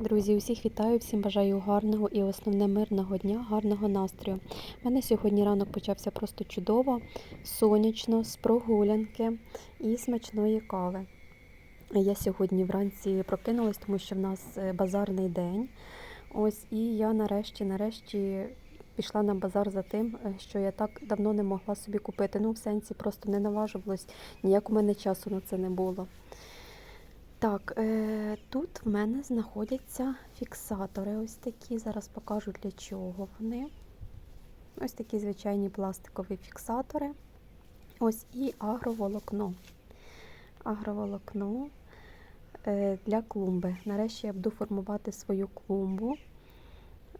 Друзі, усіх вітаю, всім бажаю гарного і основне мирного дня, гарного настрою. У мене сьогодні ранок почався просто чудово, сонячно, з прогулянки і смачної кави. Я сьогодні вранці прокинулась, тому що в нас е, базарний день. Ось і я нарешті, нарешті пішла на базар за тим, е, що я так давно не могла собі купити. Ну, в сенсі просто не наважувалась, ніяк у мене часу на це не було. Так, е, тут в мене знаходяться фіксатори. Ось такі. Зараз покажу для чого вони. Ось такі звичайні пластикові фіксатори. Ось і агроволокно. Агроволокно е, для клумби. Нарешті я буду формувати свою клумбу.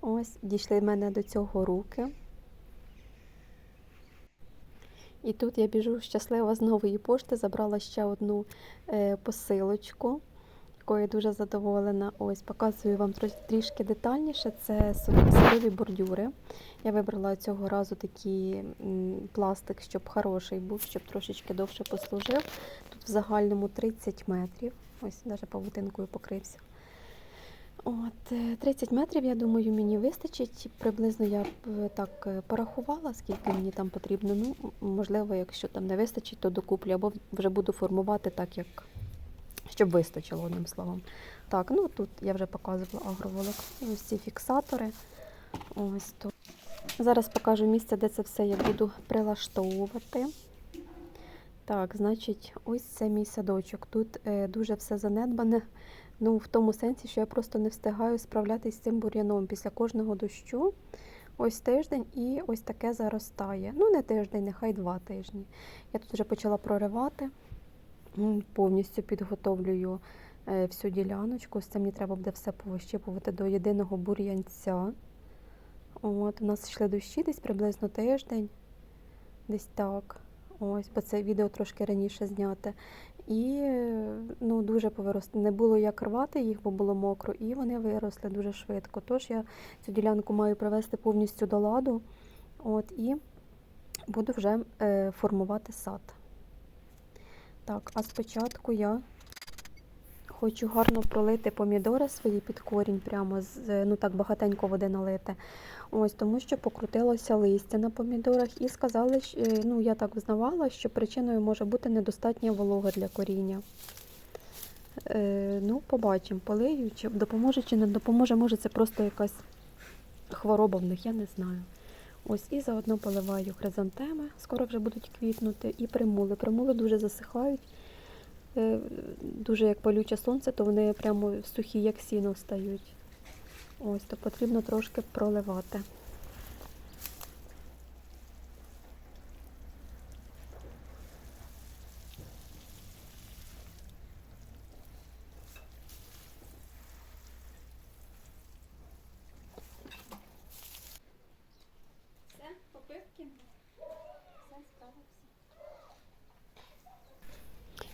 Ось, дійшли в мене до цього руки. І тут я біжу щаслива з нової пошти, забрала ще одну е, посилочку, якою дуже задоволена. Ось показую вам трішки детальніше. Це садові бордюри. Я вибрала цього разу такий пластик, щоб хороший був, щоб трошечки довше послужив. Тут в загальному 30 метрів. Ось навіть павутинкою покрився. От, е, 30 метрів, я думаю, мені вистачить. Приблизно я б е, так е, порахувала, скільки мені там потрібно. Ну, можливо, якщо там не вистачить, то докуплю, або вже буду формувати так, як щоб вистачило, одним словом. Так, ну тут я вже показувала агроволокно, ось ці фіксатори. Ось тут. Зараз покажу місце, де це все я буду прилаштовувати. Так, значить, ось це мій садочок. Тут е, дуже все занедбане. Ну, в тому сенсі, що я просто не встигаю справлятися з цим бур'яном після кожного дощу. Ось тиждень і ось таке заростає. Ну, не тиждень, нехай два тижні. Я тут вже почала проривати, повністю підготовлюю е, всю діляночку. Ось це мені треба буде все повищипувати до єдиного бур'янця. От, у нас йшли дощі десь приблизно тиждень, десь так. Ось, бо це відео трошки раніше зняте. І ну, дуже повиросли. Не було як рвати їх, бо було мокро, і вони виросли дуже швидко. Тож я цю ділянку маю привести повністю до ладу. От, і буду вже е, формувати сад. Так, а спочатку я хочу гарно пролити помідори свої під корінь, прямо з ну так багатенько води налити. Ось тому, що покрутилося листя на помідорах, і сказали, щ- е, ну я так взнавала, що причиною може бути недостатня волога для коріння. Е, ну, побачимо, полию, чи допоможе, чи не допоможе. Може, це просто якась хвороба в них, я не знаю. Ось і заодно поливаю хризантеми, скоро вже будуть квітнути, і примули. Примули дуже засихають. Е, Дуже як палюче сонце, то вони прямо сухі, як сіно стають. Ось, то потрібно трошки проливати.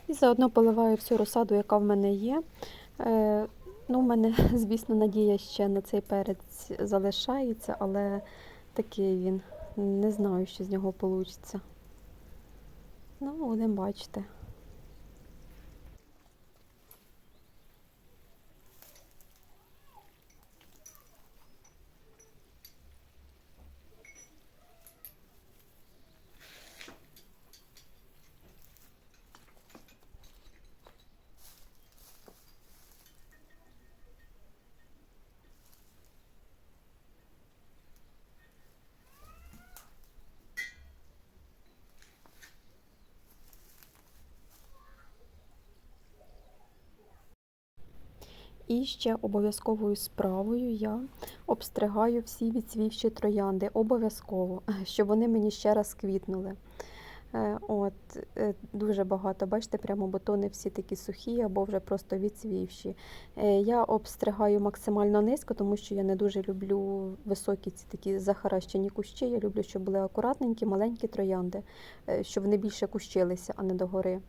І заодно поливаю всю розсаду, яка в мене є. Е, ну, У мене, звісно, надія ще на цей перець залишається, але такий він. Не знаю, що з нього вийде. Ну, будемо бачити. І ще обов'язковою справою я обстригаю всі відцвівші троянди. Обов'язково, щоб вони мені ще раз квітнули. Е, От, е, дуже багато, бачите, прямо бутони всі такі сухі або вже просто відцвівші. Е, Я обстригаю максимально низько, тому що я не дуже люблю високі ці такі захаращені кущі. Я люблю, щоб були акуратненькі, маленькі троянди, щоб вони більше кущилися, а не догори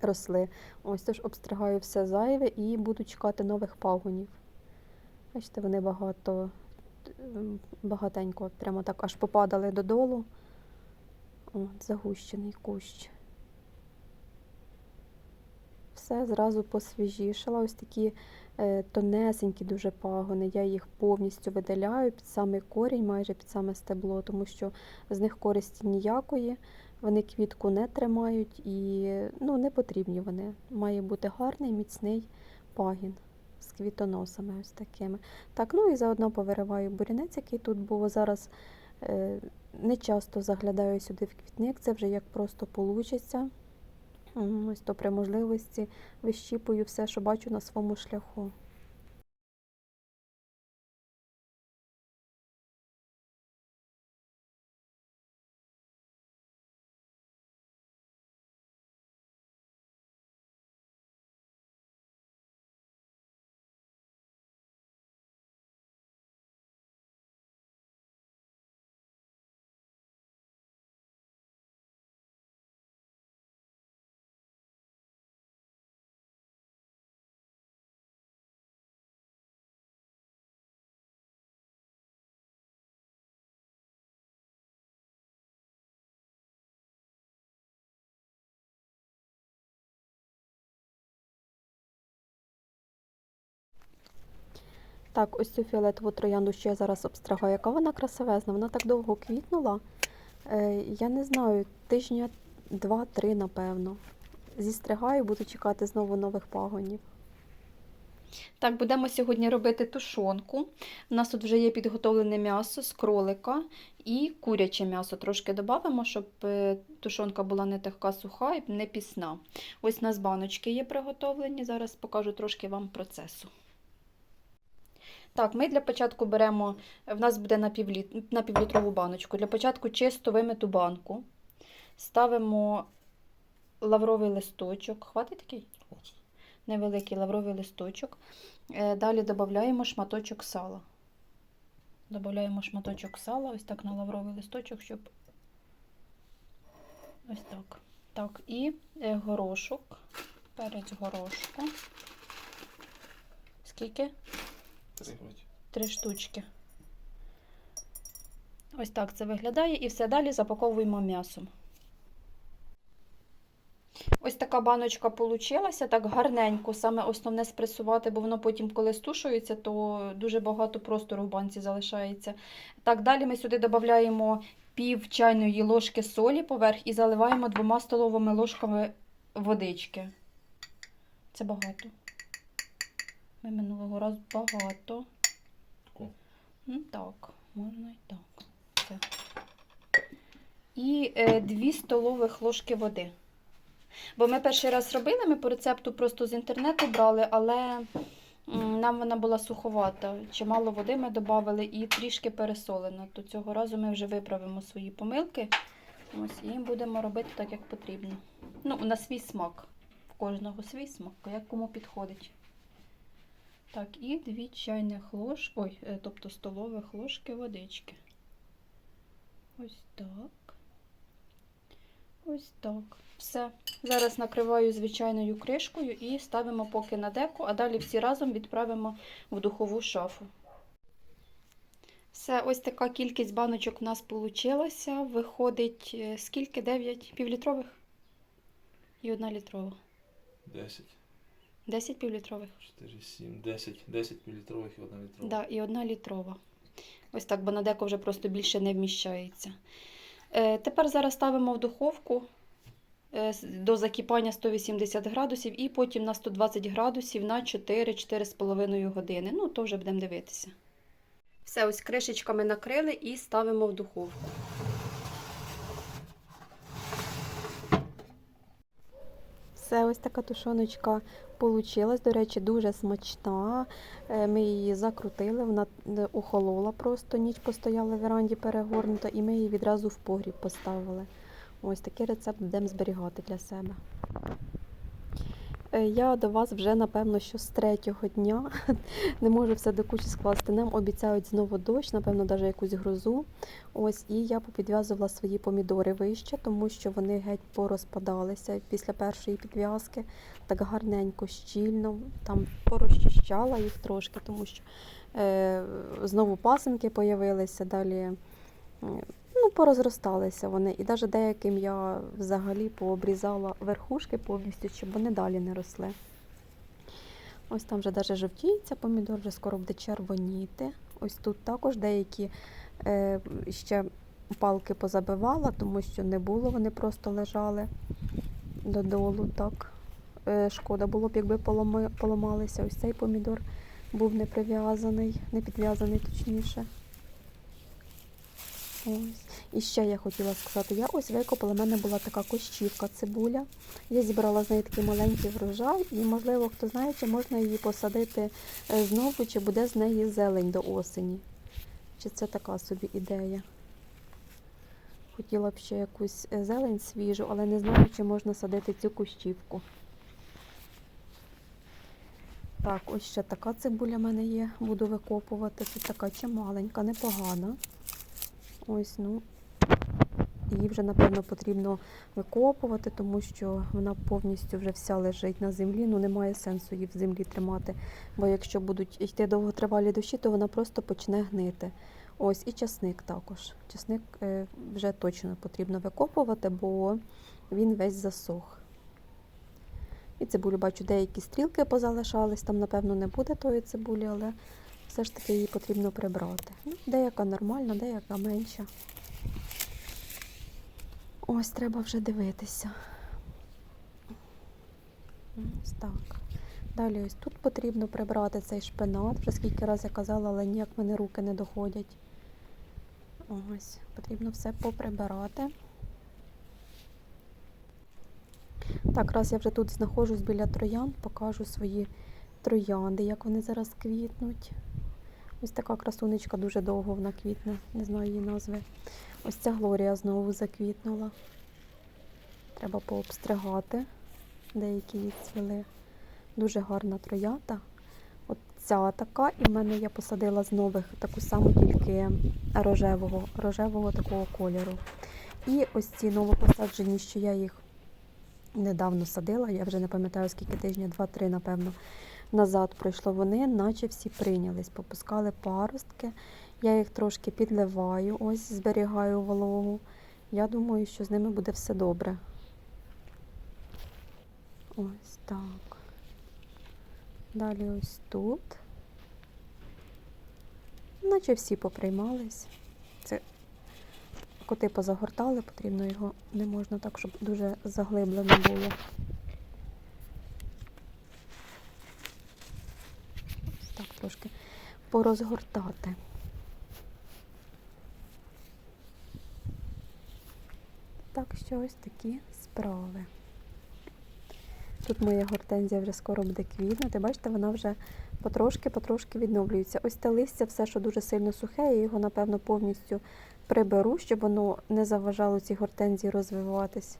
росли. Ось тож обстригаю все зайве і буду чекати нових пагонів. Бачите, вони багато, багатенько, прямо так аж попадали додолу. От, загущений кущ. Все. зразу посвіжішала. Ось такі е, тонесенькі дуже пагони. Я їх повністю видаляю під самий корінь, майже під саме стебло, тому що з них користі ніякої. Вони квітку не тримають і ну, не потрібні вони. Має бути гарний, міцний пагін з квітоносами ось такими. Так, ну і заодно повириваю бурянець, який тут був. Зараз е, не часто заглядаю сюди в квітник, це вже як просто получиться. Ось то при можливості вищіпую все, що бачу на своєму шляху. Так, ось цю фіолетову троянду, що я зараз обстригаю, яка вона красивезна, вона так довго квітнула. Е, я не знаю, тижня два-три, напевно. Зістригаю, буду чекати знову нових пагонів. Так, будемо сьогодні робити тушонку. У нас тут вже є підготовлене м'ясо з кролика і куряче м'ясо. Трошки додамо, щоб е, тушонка була не така суха і не пісна. Ось у нас баночки є приготовлені. Зараз покажу трошки вам процесу. Так, ми для початку беремо, в нас буде на, півліт, на півлітрову баночку. Для початку чисто вимиту банку. Ставимо лавровий листочок. Хватить такий? Невеликий лавровий листочок. Е, Далі додаємо шматочок сала. Додаємо шматочок сала, ось так на лавровий листочок, щоб ось так. Так, і е, горошок. Перець горошку. Скільки? Три. Штучки. Ось так це виглядає. І все далі запаковуємо м'ясом. Ось така баночка получилася, так гарненько. Саме основне спресувати, бо воно потім, коли стушується, то дуже багато простору в банці залишається. Так, далі ми сюди додаємо пів чайної ложки солі поверх і заливаємо двома столовими ложками водички. Це багато. Ми минулого разу багато. Таку. Ну так, можна і так. Все. І е, 2 столових ложки води. Бо ми перший раз робили, ми по рецепту просто з інтернету брали, але нам вона була суховата. Чимало води ми додали і трішки пересолена. То цього разу ми вже виправимо свої помилки. Ось, і будемо робити так, як потрібно. Ну, на свій смак. В кожного свій смак, як кому підходить. Так, і дві чайних ложки, ой, е, тобто столових ложки водички. Ось так. Ось так. Все. Зараз накриваю звичайною кришкою і ставимо поки на деку, а далі всі разом відправимо в духову шафу. Все, ось така кількість баночок у нас вийшла. Виходить е, скільки? 9 півлітрових і одна літрова. Десять. 10 півлітрових. Чотири, сім, десять. Десять півлітрових і одна літрова. Да, і одна літрова. Ось так, бо на деко вже просто більше не вміщається. Е, тепер зараз ставимо в духовку е, до закипання 180 градусів і потім на 120 градусів на 4-4,5 години. Ну, то вже будемо дивитися. Все, ось кришечками накрили і ставимо в духовку. Все, ось така тушоночка получилась. До речі, дуже смачна. Е, Ми її закрутили, вона е, охолола просто, ніч постояла в веранді перегорнута, і ми її відразу в погріб поставили. Ось такий рецепт будемо зберігати для себе. Е, Я до вас вже, напевно, що з третього дня не можу все до кучі скласти. Нам обіцяють знову дощ, напевно, навіть якусь грозу. Ось, і я попідв'язувала свої помідори вище, тому що вони геть порозпадалися після першої підв'язки. Так гарненько, щільно, там порозчищала їх трошки, тому що е, знову пасинки появилися, далі. Ну, порозросталися вони. І навіть деяким я взагалі пообрізала верхушки повністю, щоб вони далі не росли. Ось там вже навіть жовтіється помідор, вже скоро буде червоніти. Ось тут також деякі е, ще палки позабивала, тому що не було, вони просто лежали додолу. Так. Е, шкода було б, якби поламалися. Ось цей помідор був не прив'язаний, не підв'язаний точніше. Ось. І ще я хотіла сказати, я ось викопала, в мене була така кущівка цибуля. Я зібрала з неї такий маленький врожай, і, можливо, хто знає, чи можна її посадити е, знову, чи буде з неї зелень до осені. Чи це така собі ідея? Хотіла б ще якусь е, зелень свіжу, але не знаю, чи можна садити цю кущівку. Так, ось ще така цибуля в мене є, буду викопувати. Тут така чималенька, непогана. Ось, ну, її вже, напевно, потрібно викопувати, тому що вона повністю вже вся лежить на землі. Ну, немає сенсу її в землі тримати. Бо якщо будуть йти довготривалі дощі, то вона просто почне гнити. Ось і часник також. Часник е, вже точно потрібно викопувати, бо він весь засох. І цибулю бачу, деякі стрілки позалишались, там, напевно, не буде тої цибулі, але все ж таки її потрібно прибрати. Ну, деяка нормальна, деяка менша. Ось треба вже дивитися. Ось так. Далі ось тут потрібно прибрати цей шпинат. Вже скільки разів я казала, але ніяк мене руки не доходять. Ось, потрібно все поприбирати. Так, раз я вже тут знаходжусь біля троянд, покажу свої троянди, як вони зараз квітнуть. Ось така красунечка дуже довго вона квітне, не знаю її назви. Ось ця Глорія знову заквітнула. Треба пообстригати. Деякі відцвіли. Дуже гарна троята. От ця така, і в мене я посадила з нових таку саму, тільки рожевого, рожевого такого кольору. І ось ці новопосаджені, що я їх недавно садила, я вже не пам'ятаю скільки тижня, два-три, напевно, назад пройшло. Вони, наче всі прийнялись, попускали паростки. Я їх трошки підливаю, ось зберігаю вологу. Я думаю, що з ними буде все добре. Ось так. Далі ось тут. Наче всі поприймались. Це коти позагортали, потрібно його не можна так, щоб дуже заглиблено було. Ось так трошки порозгортати. Так що ось такі справи. Тут моя гортензія вже скоро буде квітнути. Бачите, вона вже потрошки-потрошки відновлюється. Ось те листя, все, що дуже сильно сухе, я його, напевно, повністю приберу, щоб воно не заважало цій гортензії розвиватись.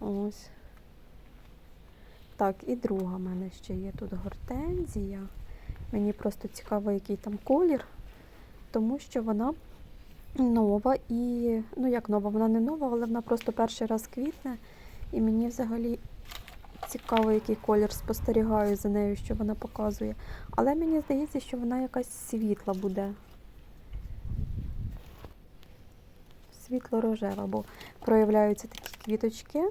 Ось. Так, і друга в мене ще є тут гортензія. Мені просто цікаво, який там колір, тому що вона нова і, ну як нова, вона не нова, але вона просто перший раз квітне. І мені взагалі цікаво, який колір спостерігаю за нею, що вона показує. Але мені здається, що вона якась світла буде. Світло-рожева, бо проявляються такі квіточки.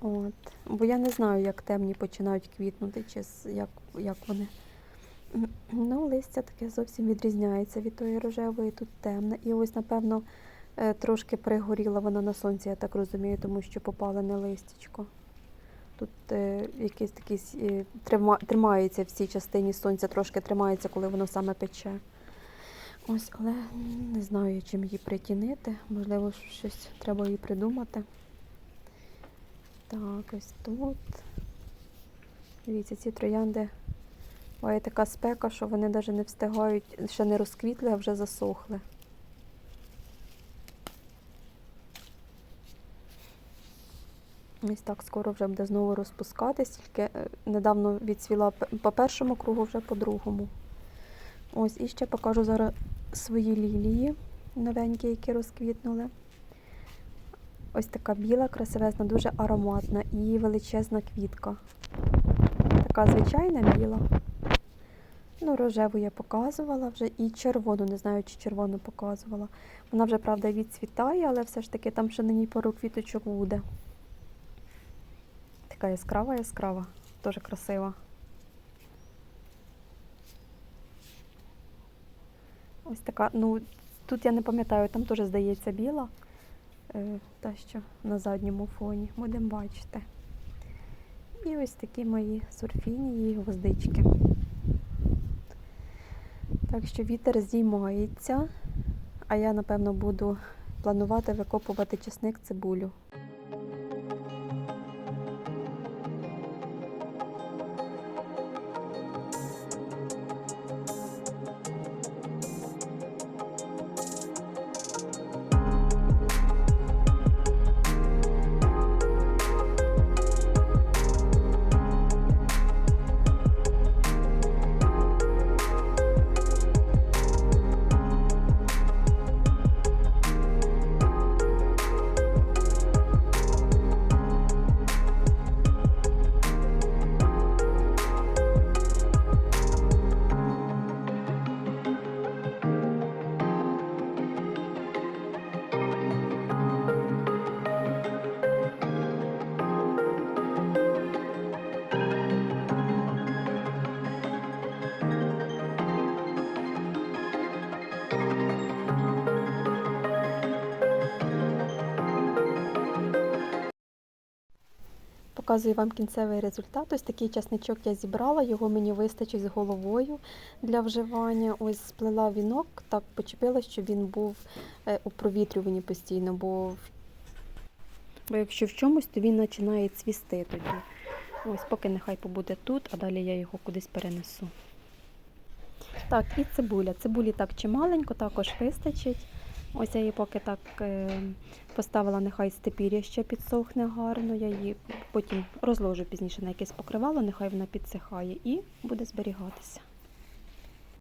От. Бо я не знаю, як темні починають квітнути, чи як, як вони. Ну, листя таке зовсім відрізняється від тої рожевої, тут темне. І ось, напевно, е, трошки пригоріла вона на сонці, я так розумію, тому що попалене листячко. Тут е, якийсь такий е, трима, тримається в цій частині сонця, трошки тримається, коли воно саме пече. Ось, але не знаю, чим її притінити. Можливо, щось треба їй придумати. Так, ось тут. Дивіться, ці троянди. Буває така спека, що вони навіть не встигають, ще не розквітли, а вже засохли. Ось так скоро вже буде знову розпускатись, тільки е, недавно відцвіла п- по першому кругу, вже по другому. Ось, і ще покажу зараз свої лілії новенькі, які розквітнули. Ось така біла, красивезна, дуже ароматна і величезна квітка. Така звичайна біла. Ну, рожеву я показувала вже і червону, не знаю, чи червону показувала. Вона вже, правда, відцвітає, але все ж таки там ще на ній пару квіточок буде. Така яскрава, яскрава, дуже красива. Ось така, ну, тут я не пам'ятаю, там теж здається біла, та що на задньому фоні. Будемо бачити. І ось такі мої сурфінії гвоздички. Так що вітер здіймається, а я, напевно, буду планувати викопувати чесник цибулю. Показую вам кінцевий результат. Ось такий часничок я зібрала, його мені вистачить з головою для вживання. Ось сплела вінок, так почепила, щоб він був е, у провітрюванні постійно, бо, бо якщо в чомусь, то він починає цвісти тоді. Ось поки нехай побуде тут, а далі я його кудись перенесу. Так, і цибуля. Цибулі так чималенько, також вистачить. Ось я її поки так е, поставила, нехай степір'я ще підсохне гарно. Я її потім розложу пізніше на якесь покривало, нехай вона підсихає і буде зберігатися.